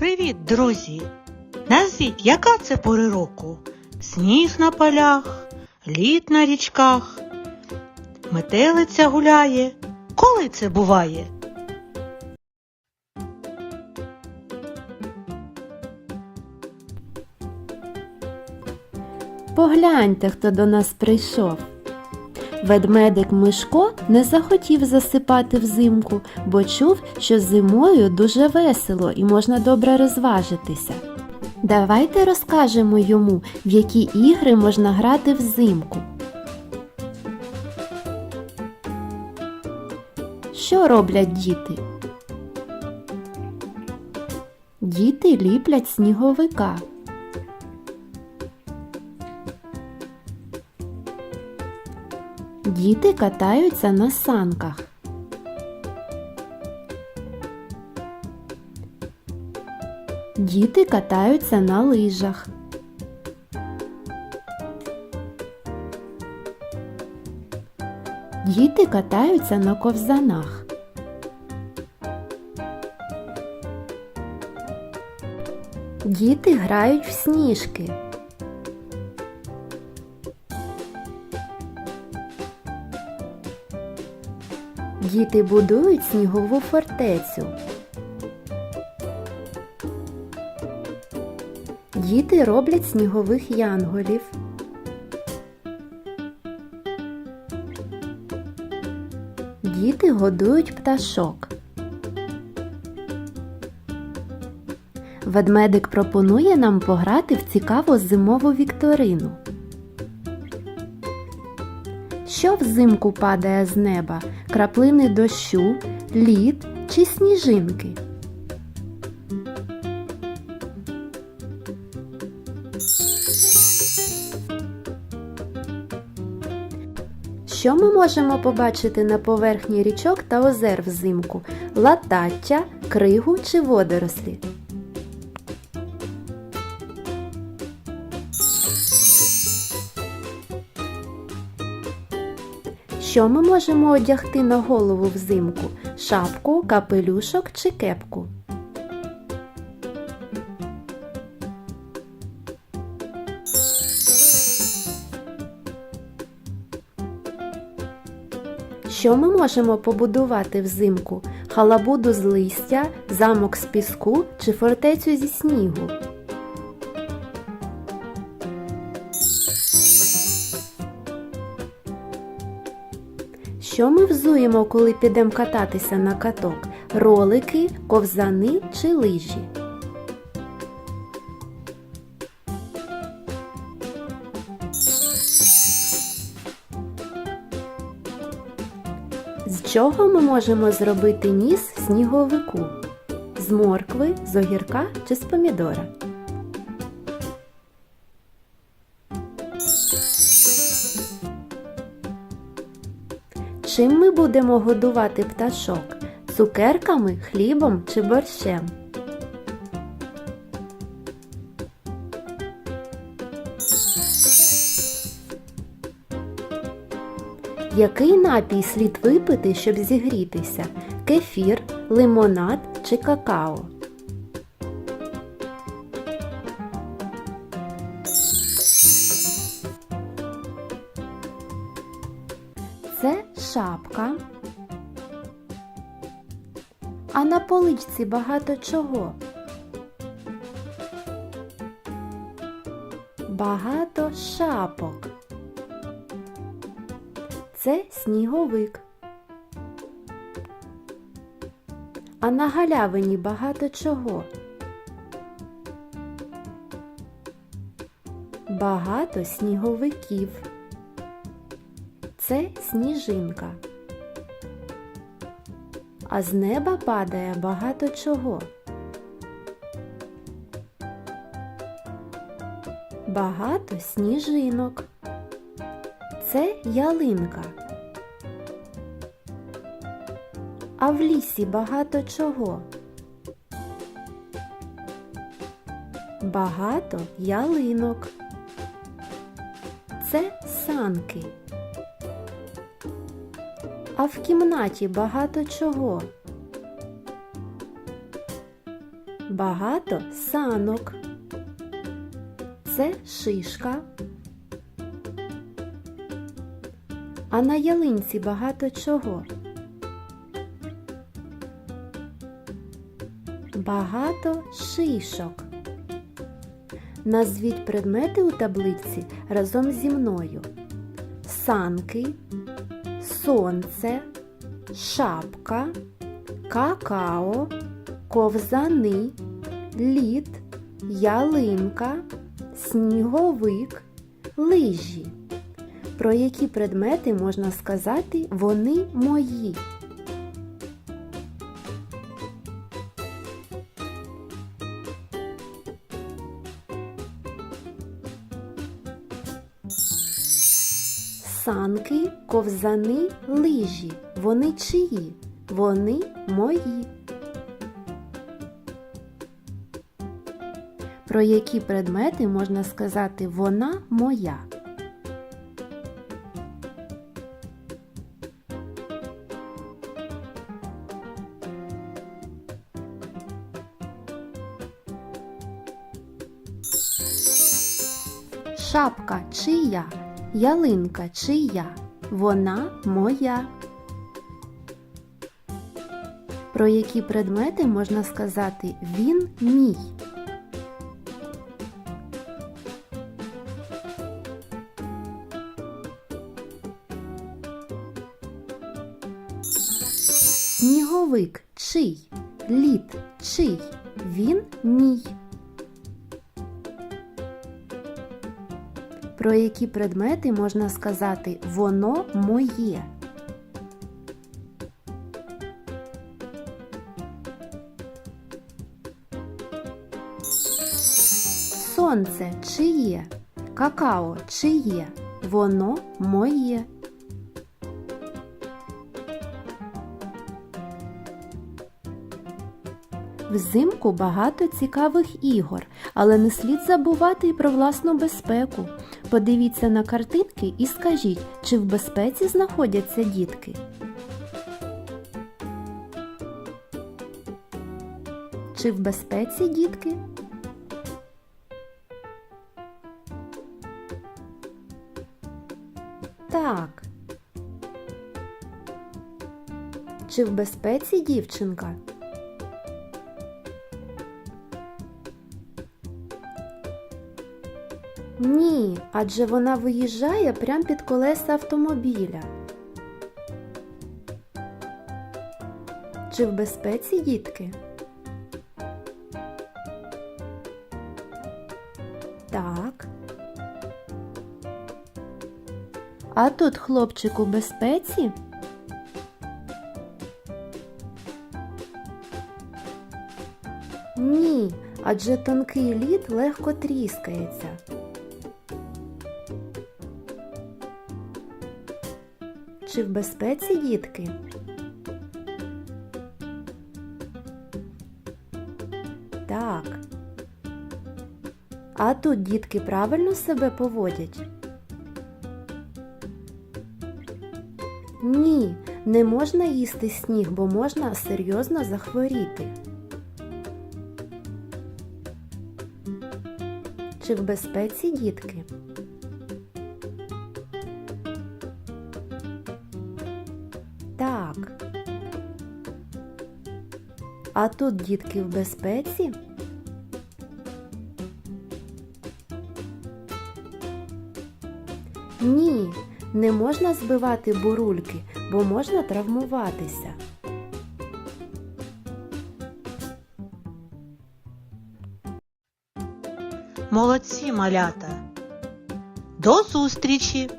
Привіт, друзі! Назвіть, яка це пори року? Сніг на полях, лід на річках, метелиця гуляє. Коли це буває? Погляньте, хто до нас прийшов. Ведмедик Мишко не захотів засипати взимку, бо чув, що зимою дуже весело і можна добре розважитися. Давайте розкажемо йому, в які ігри можна грати взимку. Що роблять діти? Діти ліплять сніговика. Діти катаються на санках. Діти катаються на лижах. Діти катаються на ковзанах. Діти грають в сніжки. Діти будують снігову фортецю. Діти роблять снігових янголів. Діти годують пташок. Ведмедик пропонує нам пограти в цікаву зимову вікторину. Що взимку падає з неба? Краплини дощу, лід чи сніжинки? Що ми можемо побачити на поверхні річок та озер взимку? Латаття, кригу чи водорослі? Що ми можемо одягти на голову взимку? Шапку, капелюшок чи кепку? Що ми можемо побудувати взимку? Халабуду з листя, замок з піску чи фортецю зі снігу? Що ми взуємо, коли підемо кататися на каток? Ролики, ковзани чи лижі? З чого ми можемо зробити ніс сніговику? З моркви, з огірка чи з помідора? Чим ми будемо годувати пташок? Цукерками, хлібом чи борщем? Який напій слід випити, щоб зігрітися? Кефір, лимонад чи какао? Шапка. А на поличці багато чого. Багато шапок. Це сніговик. А на галявині багато чого. Багато сніговиків. Це сніжинка. А з неба падає багато чого. Багато сніжинок. Це ялинка. А в лісі багато чого. Багато ялинок. Це санки. А в кімнаті багато чого. багато санок. Це шишка. А на ялинці багато чого. Багато шишок. Назвіть предмети у таблиці разом зі мною. Санки, сонце, шапка, какао, ковзани, лід, ялинка, сніговик, лижі. Про які предмети можна сказати вони мої? Санки, ковзани, лижі. Вони чиї? Вони мої. Про які предмети можна сказати вона моя? Шапка чия? Ялинка чия? Вона моя. Про які предмети можна сказати він мій? Сніговик чий? Лід чий? Він мій. Про які предмети можна сказати воно моє? Сонце чиє? Какао чиє? Воно моє. Взимку багато цікавих ігор, але не слід забувати і про власну безпеку. Подивіться на картинки і скажіть, чи в безпеці знаходяться дітки. Чи в безпеці дітки? Так. Чи в безпеці дівчинка? Ні, адже вона виїжджає прямо під колеса автомобіля. Чи в безпеці дітки? Так. А тут хлопчик у безпеці? Ні, адже тонкий лід легко тріскається. Чи в безпеці дітки? Так. А тут дітки правильно себе поводять? Ні, не можна їсти сніг, бо можна серйозно захворіти. Чи в безпеці дітки? А тут дітки в безпеці? Ні, не можна збивати бурульки, бо можна травмуватися. Молодці малята. До зустрічі!